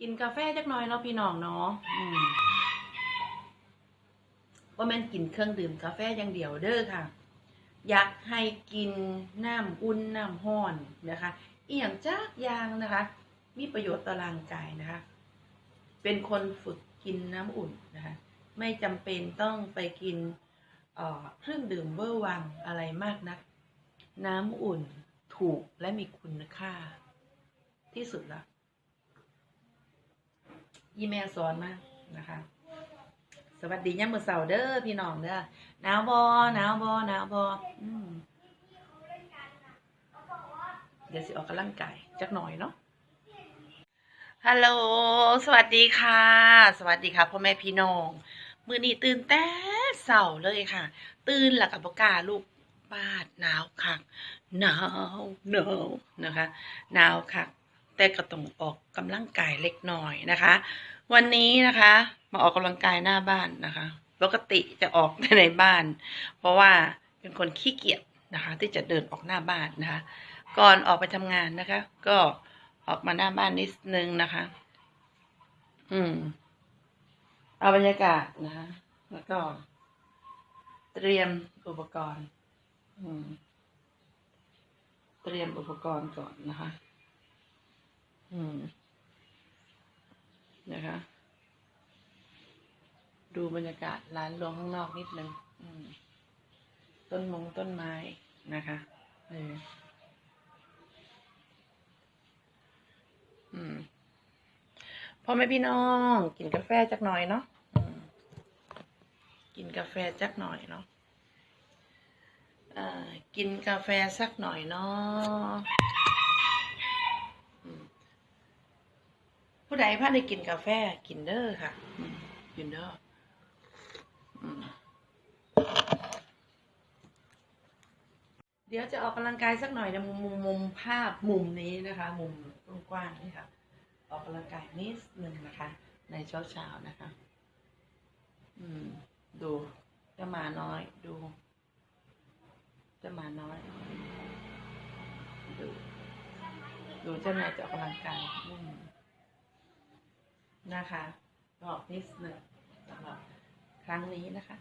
กินกาแฟจักหน่อยเนาะพี่น้องเนาะอืมว่าแม่นกินเครื่องดื่มกาแฟอย่างเดียวเด้อค่ะ อยากให้กินน้ำอุ่นน้ำห้อนนะคะอีหยังจักยางนะคะ มีประโยชน์ต่อร่างกายนะคะ เป็นคนฝึกกินน้ำอุ่นนะคะ ไม่จำเป็นต้องไปกินเครื่องดื่มเบอร์วังอะไรมากนัก น้ำอุ่นถูกและมีคุณค่าที่สุดละ ยี่แม่สอนมานะคะ สวัสดีย่ามมือเสาเด้อพี่น้องเด้อหนาวบอหนาวบอหนาวบออืมเดี๋ยวสิออกกำลังกายจักหน่อยเนาะฮัลโหล สวัสดีค่ะ สวัสดีค่ะพ่อแม่พี่น้อง มือนี้ตื่นแต่เสาเลยค่ะ ตื่นหลักกับกาลูกบาดหนาวคักหนาวหนาวนะคะหนาวคัก แต่ก็ต้องออกกำลังกายเล็กน้อยนะคะ วันนี้นะคะ มาออกกำลังกายหน้าบ้านนะคะ ปกติจะออกแต่ในบ้าน เพราะว่าเป็นคนขี้เกียจนะคะ ที่จะเดินออกหน้าบ้านนะคะ ก่อนออกไปทำงานนะคะ ก็ออกมาหน้าบ้านนิดนึงนะคะ อืม เอาบรรยากาศนะคะ แล้วก็ เตรียมอุปกรณ์ อืม เตรียมอุปกรณ์ก่อนนะคะ อืม นะคะ ดูบรรยากาศร้านรวงข้างนอกนิดนึงต้นมงต้นไม้นะคะเออพ่อแม่พี่น้อง กินกาแฟจักหน่อยเนาะกินกาแฟจักหน่อยเนาะกินกาแฟสักหน่อยเนาะผู้ใดพลาดได้กินกาแฟกินเด้อค่ะ กินเด้อม เดี๋ยวจะออกกำลังกายสักหน่อยในมุมมุมมุมภาพมุมนี้นะคะ มุมกว้างๆนี่ค่ะ ออกกำลังกายนิดหนึ่งนะคะ ในเช้าเช้านะคะ อืม ดูจะมาน้อยดู จะมาน้อย ดู ดูเจ้านายจะออกกำลังกายอืมนะคะออกนิดหนึ่งสำหรับครั้งนี้นะคะ